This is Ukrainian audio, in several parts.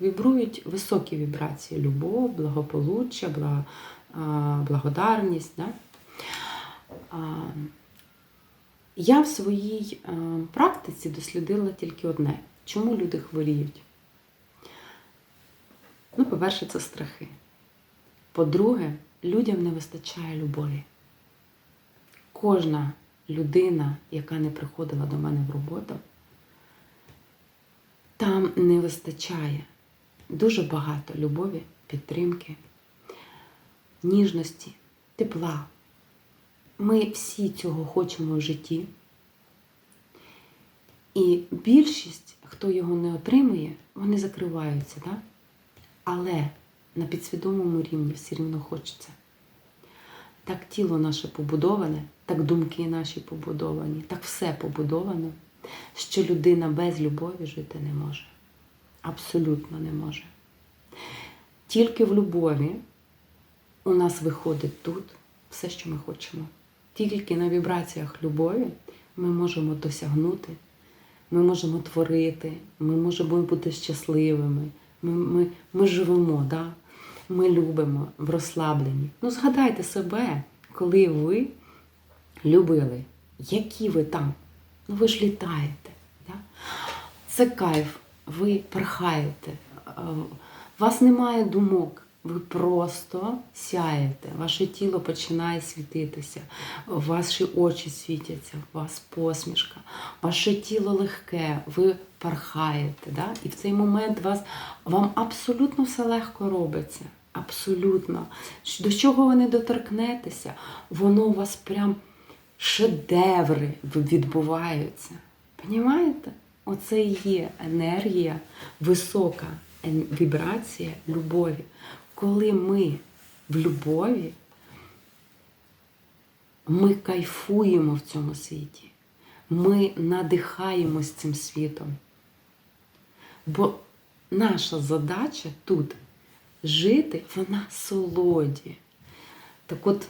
вібрують високі вібрації: любов, благополуччя, благодарність. Да? Я в своїй е, практиці дослідила тільки одне: чому люди хворіють? Ну, по-перше, це страхи. По-друге, людям не вистачає любові. Кожна людина, яка не приходила до мене в роботу, там не вистачає дуже багато любові, підтримки, ніжності, тепла. Ми всі цього хочемо в житті. І більшість, хто його не отримує, вони закриваються, так? але на підсвідомому рівні все рівно хочеться. Так тіло наше побудоване, так думки наші побудовані, так все побудовано, що людина без любові жити не може. Абсолютно не може. Тільки в любові у нас виходить тут все, що ми хочемо. Тільки на вібраціях любові ми можемо досягнути, ми можемо творити, ми можемо бути щасливими, ми, ми, ми живемо, да? ми любимо в розслабленні. Ну, згадайте себе, коли ви любили, які ви там. Ну, ви ж літаєте. Да? Це кайф, ви порхаєте, е, у вас немає думок. Ви просто сяєте, ваше тіло починає світитися, ваші очі світяться, у вас посмішка, ваше тіло легке, ви порхаєте. Да? І в цей момент вас, вам абсолютно все легко робиться. Абсолютно. До чого ви не доторкнетеся, воно у вас прям шедеври відбуваються. Понімаєте? Оце і є енергія, висока вібрація любові. Коли ми в любові, ми кайфуємо в цьому світі. Ми надихаємось цим світом. Бо наша задача тут жити в насолоді. Так от,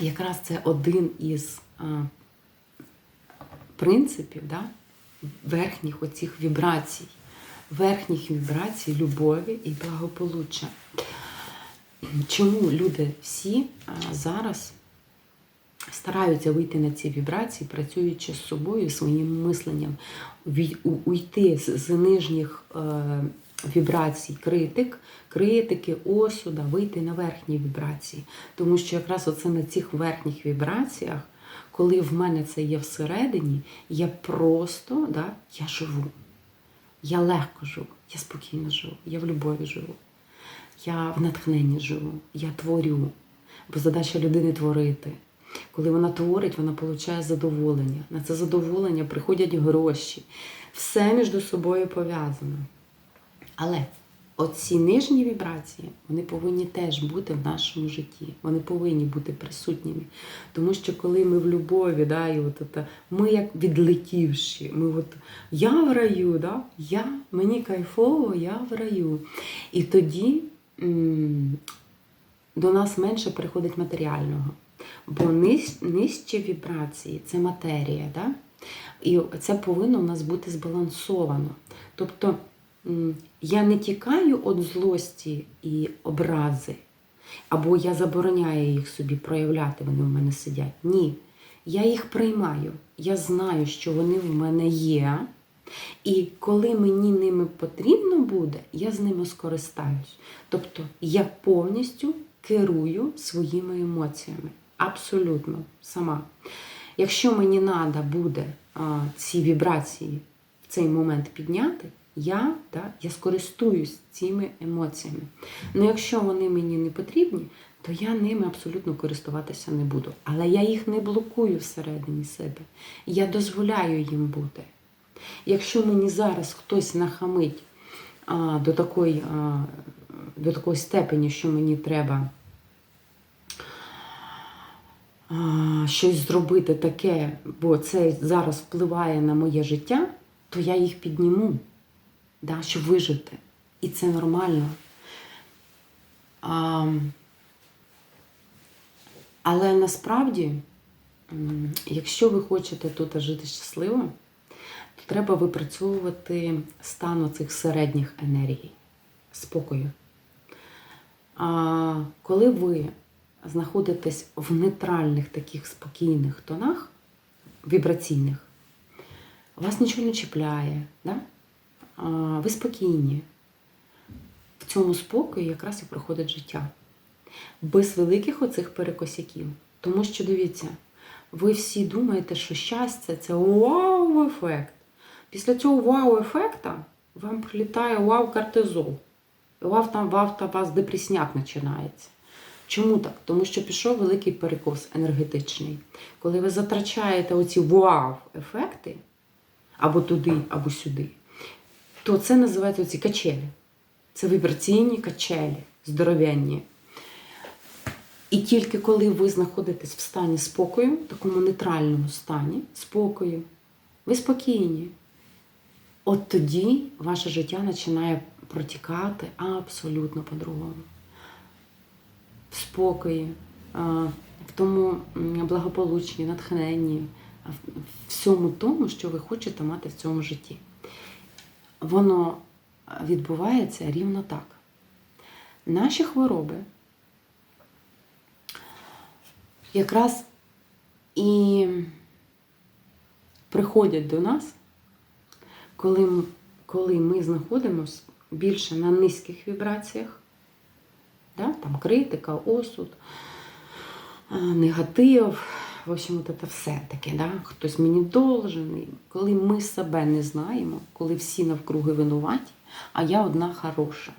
якраз це один із а, принципів да, верхніх оцих вібрацій, верхніх вібрацій любові і благополуччя. Чому люди всі зараз стараються вийти на ці вібрації, працюючи з собою, своїм мисленням, уйти з, з нижніх е, вібрацій критик, критики, осуда, вийти на верхні вібрації. Тому що якраз оце на цих верхніх вібраціях, коли в мене це є всередині, я просто да, я живу. Я легко живу, я спокійно живу, я в любові живу, я в натхненні живу, я творю. Бо задача людини творити. Коли вона творить, вона отримує задоволення. На це задоволення приходять гроші. Все між собою пов'язано. Але оці нижні вібрації, вони повинні теж бути в нашому житті. Вони повинні бути присутніми. Тому що коли ми в любові, да, і от це, ми як відлетівші, ми от, я в раю, да, я, мені кайфово, я в раю. І тоді м, до нас менше приходить матеріального. Бо ниж, нижчі вібрації це матерія, да? і це повинно в нас бути збалансовано. Тобто я не тікаю від злості і образи, або я забороняю їх собі проявляти, вони в мене сидять. Ні. Я їх приймаю. Я знаю, що вони в мене є. І коли мені ними потрібно буде, я з ними скористаюсь. Тобто я повністю керую своїми емоціями. Абсолютно сама. Якщо мені треба буде а, ці вібрації в цей момент підняти, я, да, я скористуюсь цими емоціями. Ну якщо вони мені не потрібні, то я ними абсолютно користуватися не буду. Але я їх не блокую всередині себе. Я дозволяю їм бути. Якщо мені зараз хтось нахамить а, до, такої, а, до такої степені, що мені треба щось зробити таке, бо це зараз впливає на моє життя, то я їх підніму, да, щоб вижити. І це нормально. А, але насправді, якщо ви хочете тут жити щасливо, то треба випрацьовувати стан цих середніх енергій, спокою. А коли ви знаходитесь в нейтральних таких спокійних тонах, вібраційних, вас нічого не чіпляє, да? Ви спокійні. В цьому спокої якраз і проходить життя. Без великих оцих перекосяків. Тому що дивіться, ви всі думаєте, що щастя це вау-ефект. Після цього вау-ефекта вам прилітає вау-кортизол. І у вас там, вау, та вас депресняк починається. Чому так? Тому що пішов великий перекос енергетичний. Коли ви затрачаєте оці вау-ефекти, або туди, або сюди, то це називається оці качелі. Це вібраційні качелі, здоров'янні. І тільки коли ви знаходитесь в стані спокою, в такому нейтральному стані, спокою, ви спокійні, от тоді ваше життя починає протікати абсолютно по-другому. В спокої, в тому благополучні, натхненні, в всьому тому, що ви хочете мати в цьому житті. Воно відбувається рівно так. Наші хвороби якраз і приходять до нас, коли, м- коли ми знаходимося більше на низьких вібраціях, да? там критика, осуд, негатив, в общем, от це все таке, да? хтось мені должен. Коли ми себе не знаємо, коли всі навкруги винуваті, а я одна хороша,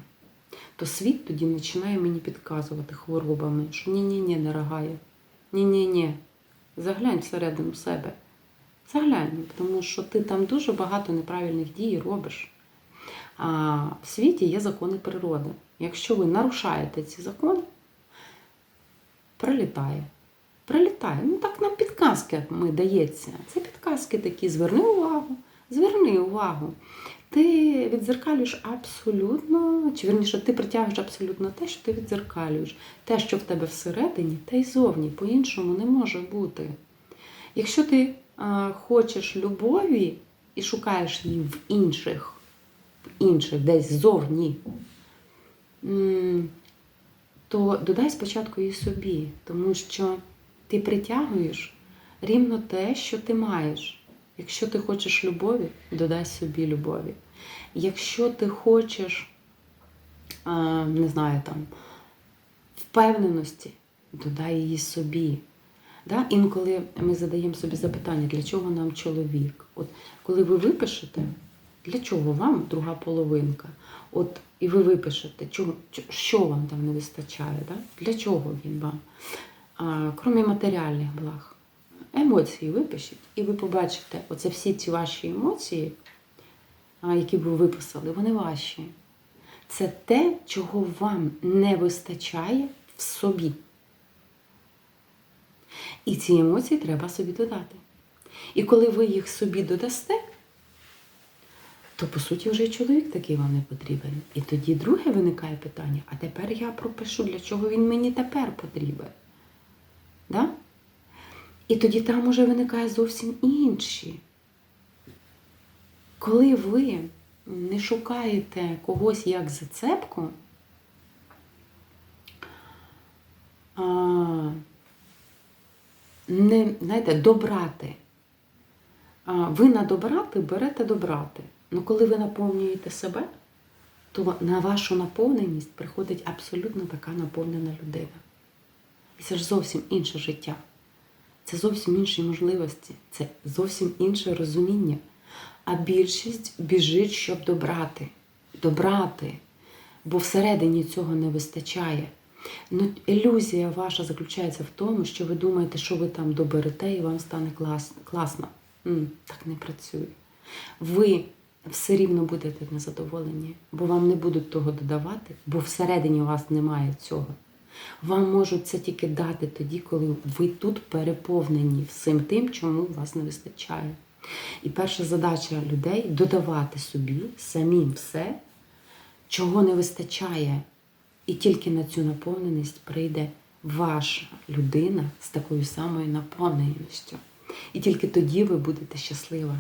то світ тоді починає мені підказувати хворобами, що ні-ні-ні, дорогая, ні-ні-ні, заглянь всередину себе. Заглянь, тому що ти там дуже багато неправильних дій робиш. А в світі є закони природи. Якщо ви нарушаєте ці закони, прилітає. Прилітає. Ну так нам підказки ми дається. Це підказки такі. Зверни увагу, зверни увагу. Ти відзеркалюєш абсолютно, чи верніше, ти притягуєш абсолютно те, що ти відзеркалюєш. Те, що в тебе всередині, та й зовні. По-іншому не може бути. Якщо ти а, хочеш любові і шукаєш її в інших, в інших десь ззовні, м, то додай спочатку її собі, тому що ти притягуєш рівно те, що ти маєш. Якщо ти хочеш любові, додай собі любові. Якщо ти хочеш, не знаю, там, впевненості, додай її собі. Да? Інколи ми задаємо собі запитання, для чого нам чоловік? От коли ви випишете, для чого вам друга половинка? От і ви випишете, що вам там не вистачає, да? для чого він вам? Крім матеріальних благ. Емоції випишіть, і ви побачите, оце всі ці ваші емоції, які ви виписали, вони ваші. Це те, чого вам не вистачає в собі. І ці емоції треба собі додати. І коли ви їх собі додасте, то по суті вже чоловік такий вам не потрібен. І тоді друге виникає питання: а тепер я пропишу, для чого він мені тепер потрібен. Да? І тоді там уже виникає зовсім інші. Коли ви не шукаєте когось як зацепку, не, знаєте, добрати. Ви на добрати берете добрати. Ну коли ви наповнюєте себе, то на вашу наповненість приходить абсолютно така наповнена людина. І це ж зовсім інше життя. Це зовсім інші можливості, це зовсім інше розуміння. А більшість біжить, щоб добрати. Добрати. Бо всередині цього не вистачає. Ну, ілюзія ваша заключається в тому, що ви думаєте, що ви там доберете і вам стане клас, класно. М, так не працює. Ви все рівно будете незадоволені, бо вам не будуть того додавати, бо всередині у вас немає цього. Вам можуть це тільки дати тоді, коли ви тут переповнені всім тим, чому вас не вистачає. І перша задача людей додавати собі самим все, чого не вистачає. І тільки на цю наповненість прийде ваша людина з такою самою наповненістю. І тільки тоді ви будете щаслива.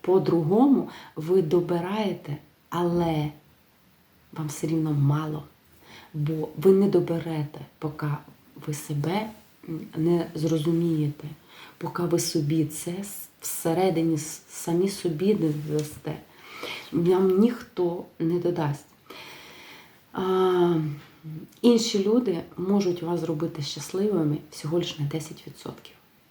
По-другому ви добираєте, але вам все рівно мало. Бо ви не доберете, поки ви себе не зрозумієте, поки ви собі це всередині самі собі не дасте. Вам ніхто не додасть. А, інші люди можуть вас зробити щасливими всього лише на 10%.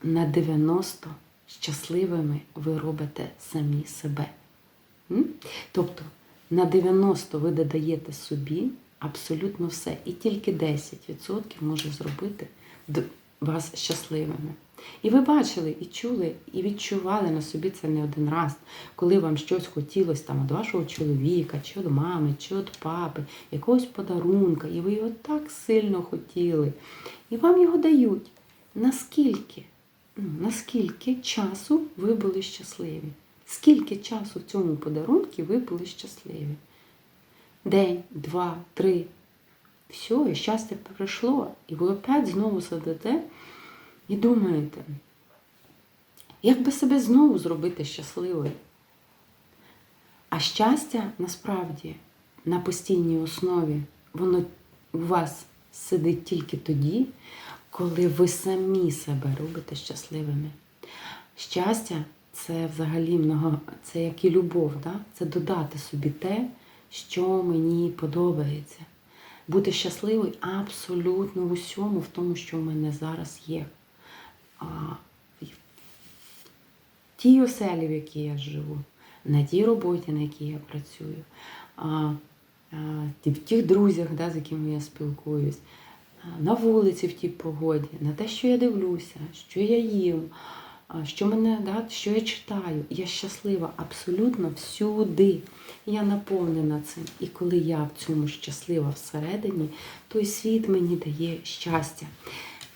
На 90% щасливими ви робите самі себе. Тобто на 90 ви додаєте собі абсолютно все. І тільки 10% може зробити вас щасливими. І ви бачили, і чули, і відчували на собі це не один раз, коли вам щось хотілося там від вашого чоловіка, чи від мами, чи від папи, якогось подарунка, і ви його так сильно хотіли. І вам його дають. Наскільки? Ну, наскільки часу ви були щасливі? Скільки часу в цьому подарунку ви були щасливі? День, два, три. Все, і щастя пройшло. І ви опять знову сидите і думаєте, як би себе знову зробити щасливою? А щастя насправді на постійній основі, воно у вас сидить тільки тоді, коли ви самі себе робите щасливими. Щастя це взагалі много, це як і любов, да? це додати собі те, що мені подобається. Бути щасливою абсолютно в усьому, в тому, що в мене зараз є. А, тій оселі, в якій я живу, на тій роботі, на якій я працюю, а, а, в тих друзях, да, з якими я спілкуюсь, на вулиці в тій погоді, на те, що я дивлюся, що я їм, що мене, да, що я читаю. Я щаслива абсолютно всюди. Я наповнена цим. І коли я в цьому щаслива всередині, той світ мені дає щастя.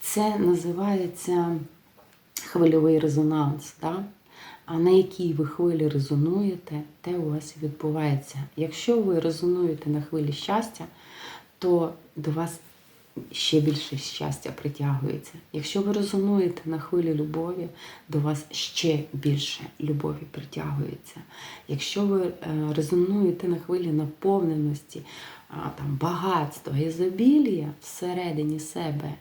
Це називається хвильовий резонанс. Да? А на якій ви хвилі резонуєте, те у вас і відбувається. Якщо ви резонуєте на хвилі щастя, то до вас ще більше щастя притягується. Якщо ви резонуєте на хвилі любові, до вас ще більше любові притягується. Якщо ви е, резонуєте на хвилі наповненості, там, багатства, ізобілія всередині себе,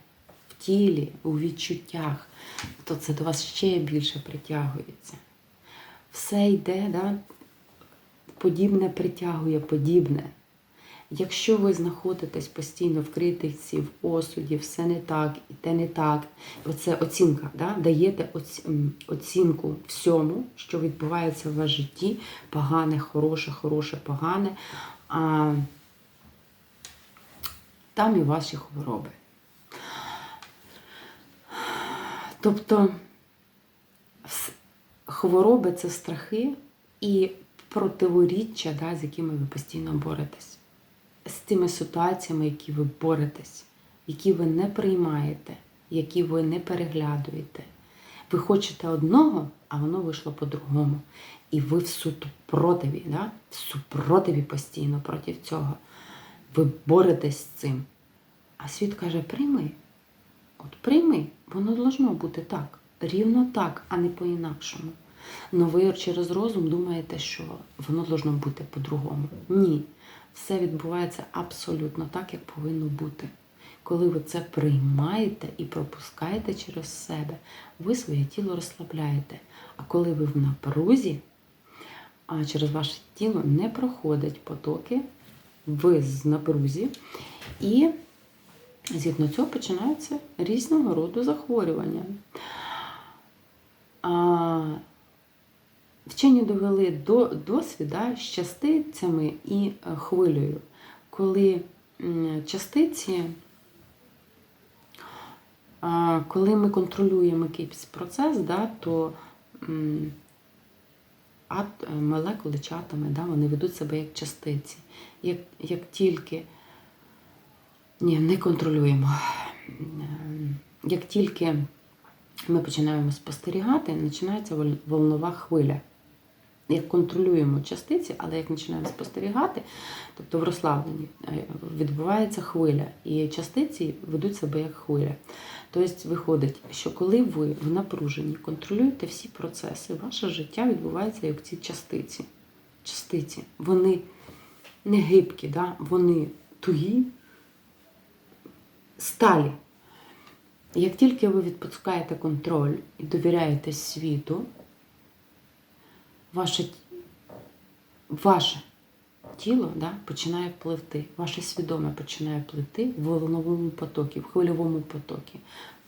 в тілі, у відчуттях, то це до вас ще більше притягується. Все йде, да? подібне притягує подібне. Якщо ви знаходитесь постійно в критиці, в осуді, все не так, і те не так, оце оцінка, да? даєте оцінку всьому, що відбувається в вашому житті, погане, хороше, хороше, погане, а там і ваші хвороби. Тобто хвороби це страхи і противоріччя, да, з якими ви постійно боретесь з тими ситуаціями, які ви боретесь, які ви не приймаєте, які ви не переглядуєте. Ви хочете одного, а воно вийшло по-другому. І ви в супротиві, да? в супротиві постійно проти цього. Ви боретесь з цим. А світ каже: прийми. От прийми, воно должно бути так, рівно так, а не по-інакшому. Но ви через розум думаєте, що воно должно бути по-другому. Ні. Все відбувається абсолютно так, як повинно бути. Коли ви це приймаєте і пропускаєте через себе, ви своє тіло розслабляєте. А коли ви в напрузі, а через ваше тіло не проходять потоки, ви з напрузі, і згідно цього починаються різного роду захворювання. А, Вчені довели до досвіда з частицями і е, хвилею, коли частиці, коли ми контролюємо якийсь процес, да, то е, молекули чи атоми, да, вони ведуть себе як частиці. Як, як тільки ні, не контролюємо. Як тільки ми починаємо спостерігати, починається волнова хвиля. Як контролюємо частиці, але як починаємо спостерігати, тобто в розслабленні е, відбувається хвиля, і частиці ведуть себе як хвиля. Тобто виходить, що коли ви в напруженні контролюєте всі процеси, ваше життя відбувається як ці частиці. Частиці. Вони не гибкі, да? вони тугі, сталі. Як тільки ви відпускаєте контроль і довіряєте світу, ваше, ваше тіло да, починає пливти, ваше свідоме починає пливти в волновому потокі, в хвильовому потокі,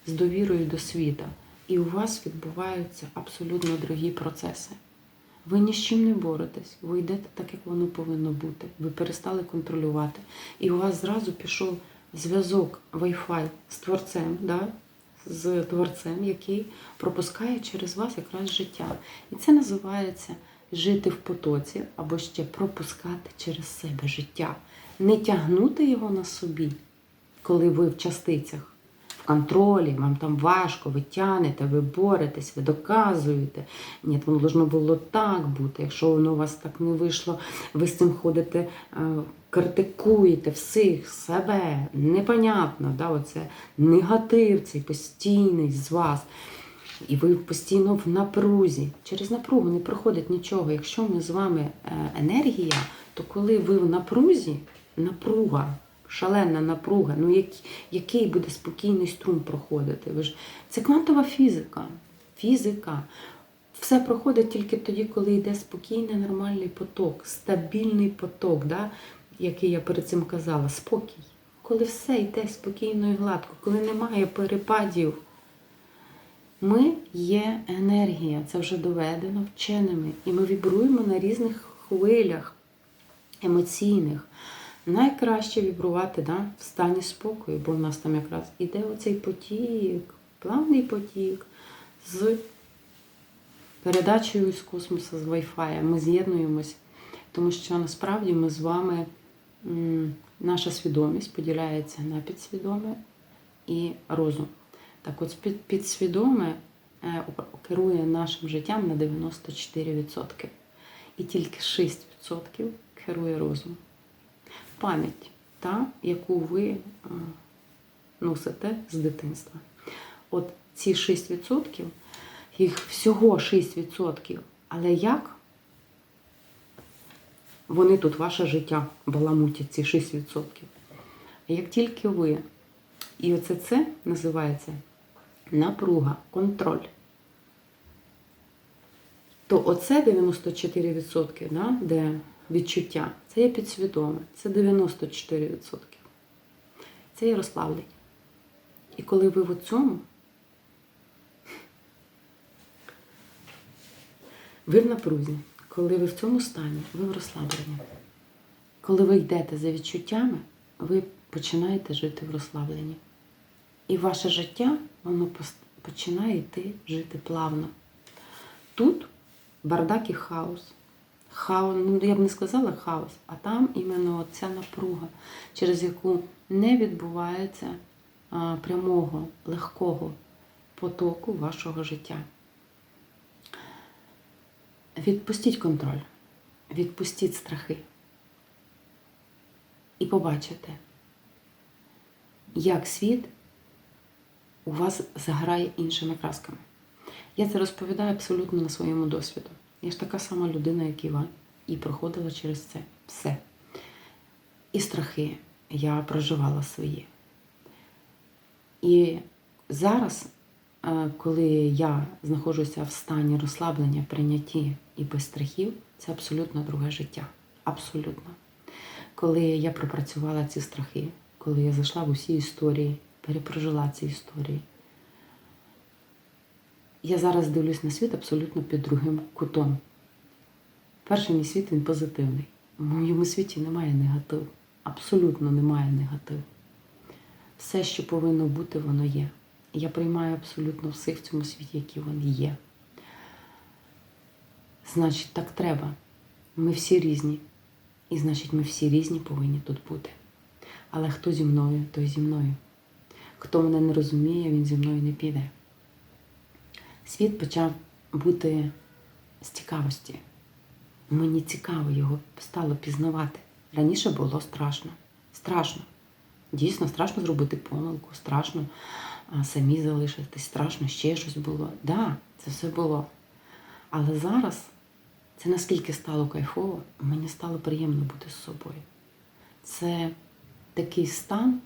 з довірою до світа. І у вас відбуваються абсолютно дорогі процеси. Ви ні з чим не боретесь, ви йдете так, як воно повинно бути. Ви перестали контролювати. І у вас зразу пішов зв'язок Wi-Fi з творцем, да? З творцем, який пропускає через вас якраз життя. І це називається жити в потоці або ще пропускати через себе життя. Не тягнути його на собі, коли ви в частицях, контролі, вам там важко, ви тянете, ви боретесь, ви доказуєте. Ні, воно должно було так бути. Якщо воно у вас так не вийшло, ви з цим ходите, е, критикуєте всіх, себе. Непонятно, да, оце негатив цей постійний з вас. І ви постійно в напрузі. Через напругу не проходить нічого. Якщо ми з вами е, енергія, то коли ви в напрузі, напруга, шалена напруга, ну який, буде спокійний струм проходити? Ви ж це квантова фізика. Фізика. Все проходить тільки тоді, коли йде спокійний, нормальний поток, стабільний поток, да? Який я перед цим казала, спокій. Коли все йде спокійно і гладко, коли немає перепадів. Ми є енергія, це вже доведено вченими. І ми вібруємо на різних хвилях емоційних. Найкраще вібрувати да, в стані спокою, бо в нас там якраз іде оцей потік, плавний потік з передачею з космосу, з Wi-Fi. Ми з'єднуємось, тому що насправді ми з вами, наша свідомість поділяється на підсвідоме і розум. Так от підсвідоме е, керує нашим життям на 94%. І тільки 6% керує розум. Пам'ять, та, яку ви е, носите з дитинства. От ці 6%, їх всього 6%. Але як вони тут ваше життя баламутять, ці 6%. Як тільки ви і оце це називається напруга, контроль. То оце 94%, да, де відчуття, це є підсвідоме, це 94%. Це є розслаблення. І коли ви в цьому, ви в напрузі, коли ви в цьому стані, ви в розслабленні. Коли ви йдете за відчуттями, ви починаєте жити в розслабленні. І ваше життя, воно починає йти жити плавно. Тут бардак і хаос. Хаос, ну я б не сказала хаос, а там іменно ця напруга, через яку не відбувається а, прямого, легкого потоку вашого життя. Відпустіть контроль, відпустіть страхи і побачите, як світ у вас заграє іншими красками. Я це розповідаю абсолютно на своєму досвіду. Я ж така сама людина, як і ви, і проходила через це все. І страхи я проживала свої. І зараз, е, коли я знаходжуся в стані розслаблення, прийнятті і без страхів, це абсолютно друге життя. Абсолютно. Коли я пропрацювала ці страхи, коли я зайшла в усі історії, перепрожила ці історії, я зараз дивлюсь на світ абсолютно під другим кутом. Перший мій світ він позитивний. В моєму світі немає негативу. Абсолютно немає негативу. Все, що повинно бути, воно є. Я приймаю абсолютно всіх в цьому світі, які вони є. Значить, так треба. Ми всі різні. І значить, ми всі різні повинні тут бути. Але хто зі мною, той зі мною. Хто мене не розуміє, він зі мною не піде. Світ почав бути з цікавості. Мені цікаво його стало пізнавати. Раніше було страшно. Страшно. Дійсно, страшно зробити помилку, страшно самі залишитись, страшно ще щось було. Так, да, це все було. Але зараз це наскільки стало кайфово, мені стало приємно бути з собою. Це такий стан.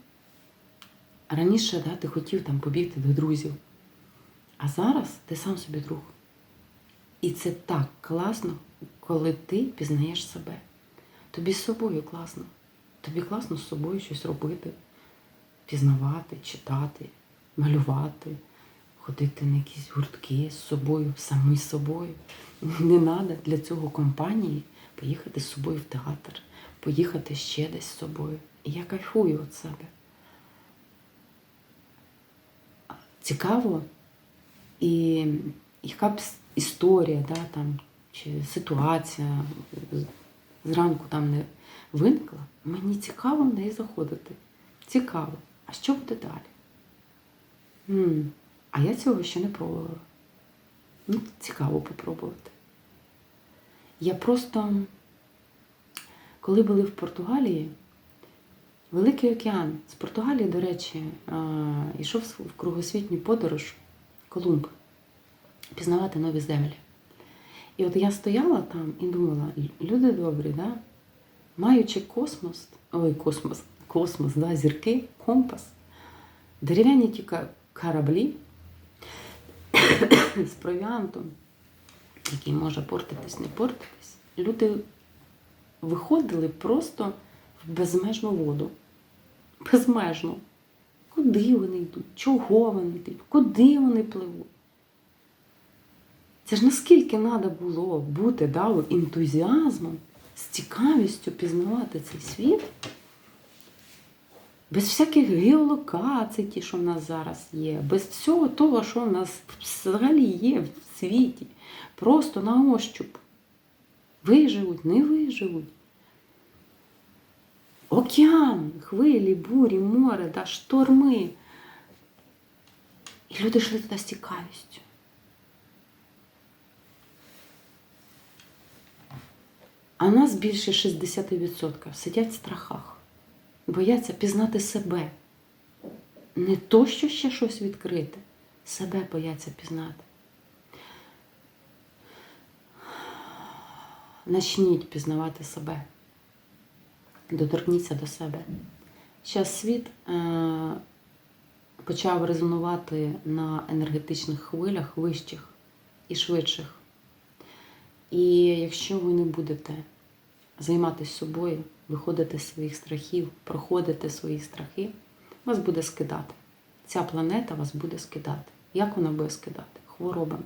Раніше да, ти хотів там побігти до друзів, а зараз ти сам собі друг. І це так класно, коли ти пізнаєш себе. Тобі з собою класно. Тобі класно з собою щось робити, пізнавати, читати, малювати, ходити на якісь гуртки з собою, самі з собою. Не треба для цього компанії поїхати з собою в театр, поїхати ще десь з собою. І я кайфую від себе. Цікаво, і яка б історія, да, там, чи ситуація зранку там не виникла, мені цікаво в неї заходити. Цікаво. А що буде далі? м А я цього ще не пробувала. Ну, цікаво попробувати. Я просто, коли були в Португалії, Великий океан. З Португалії, до речі, йшов в кругосвітню подорож Колумб пізнавати нові землі. І от я стояла там і думала, люди добрі, да? маючи космос, ой, космос, космос, да, зірки, компас, дерев'яні кораблі з провіантом, який може портитись, не портитись, люди виходили просто в безмежну воду. Безмежно. Куди вони йдуть? Чого вони йдуть? Куди вони пливуть? Це ж наскільки треба було бути да, ентузіазмом, з цікавістю пізнавати цей світ, без всяких геолокацій, ті, що в нас зараз є, без всього того, що в нас взагалі є в світі. Просто на ощуп. Виживуть, не виживуть. Океан, хвилі, бурі, море, да, шторми. І люди йшли туди з цікавістю. А нас більше 60% сидять в страхах, бояться пізнати себе. Не то, що ще щось відкрити, себе бояться пізнати. Начніть пізнавати себе. Доторкніться до себе. Зараз світ е, почав резонувати на енергетичних хвилях вищих і швидших. І якщо ви не будете займатися собою, виходити з своїх страхів, проходити свої страхи, вас буде скидати. Ця планета вас буде скидати. Як вона буде скидати? Хворобами.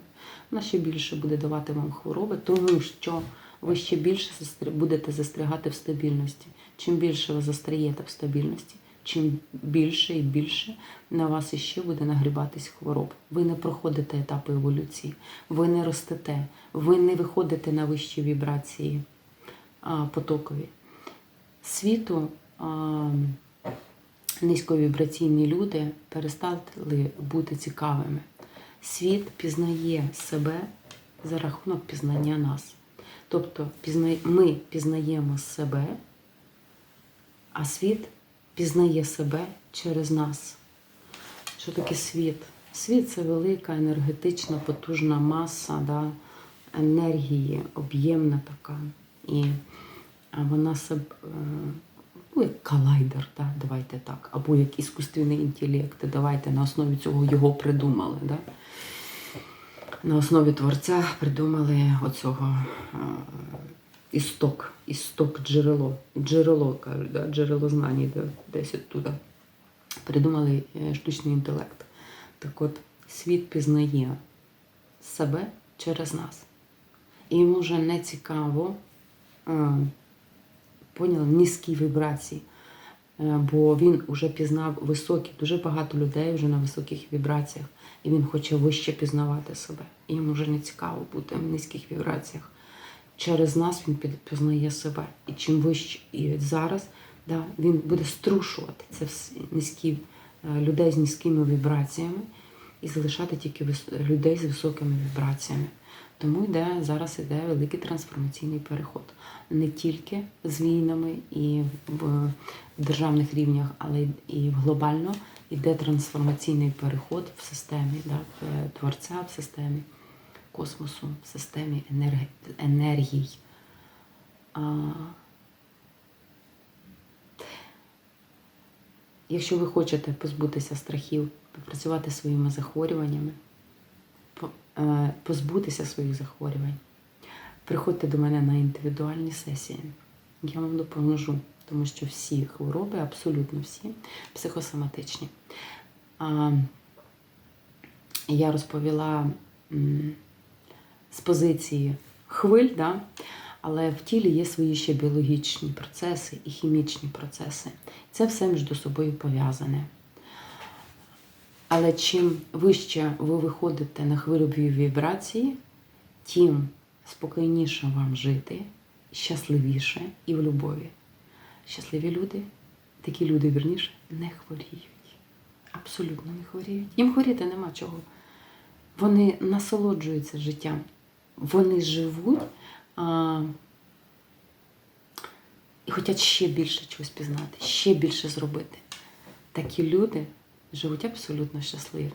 Вона ще більше буде давати вам хвороби, тому що ви ще більше будете застрягати в стабільності. Чим більше ви застряєте в стабільності, чим більше і більше на вас іще буде нагрібатись хвороб. Ви не проходите етапи еволюції, ви не ростете, ви не виходите на вищі вібрації потокові. Світу низьковібраційні люди перестали бути цікавими. Світ пізнає себе за рахунок пізнання нас. Тобто ми пізнаємо себе, а світ пізнає себе через нас. Що таке світ? Світ це велика енергетична, потужна маса да, енергії, об'ємна така. І вона себе, е, ну, як колайдер, да, давайте так, або як іскусственний інтелект. Давайте на основі цього його придумали. Да? На основі творця придумали оцього е, істок, істок джерело. Джерело, кажуть, да? джерело знань десь оттуда. Придумали е, штучний інтелект. Так от, світ пізнає себе через нас. І йому вже не цікаво, поняли, низькі вібрації. Е, Бо він вже пізнав високі, дуже багато людей вже на високих вібраціях, і він хоче вище пізнавати себе. І йому вже не цікаво бути в низьких вібраціях. Через нас він пізнає себе. І чим вище і зараз да, він буде струшувати це низькі е, людей з низькими вібраціями і залишати тільки людей з високими вібраціями. Тому йде зараз іде великий трансформаційний переход. Не тільки з війнами і в державних рівнях, але і глобально йде трансформаційний переход в системі да, е, творця, в системі космосу, в системі енергій. А, Якщо ви хочете позбутися страхів, попрацювати своїми захворюваннями, позбутися своїх захворювань, приходьте до мене на індивідуальні сесії. Я вам допоможу, тому що всі хвороби, абсолютно всі, психосоматичні. Я розповіла з позиції хвиль, да? але в тілі є свої ще біологічні процеси і хімічні процеси. Це все між собою пов'язане. Але чим вище ви виходите на хвильові вібрації, тим спокійніше вам жити, щасливіше і в любові. Щасливі люди, такі люди, вірніше, не хворіють. Абсолютно не хворіють. Їм хворіти нема чого. Вони насолоджуються життям. Вони живуть а, і хочуть ще більше чогось пізнати, ще більше зробити. Такі люди живуть абсолютно щасливо.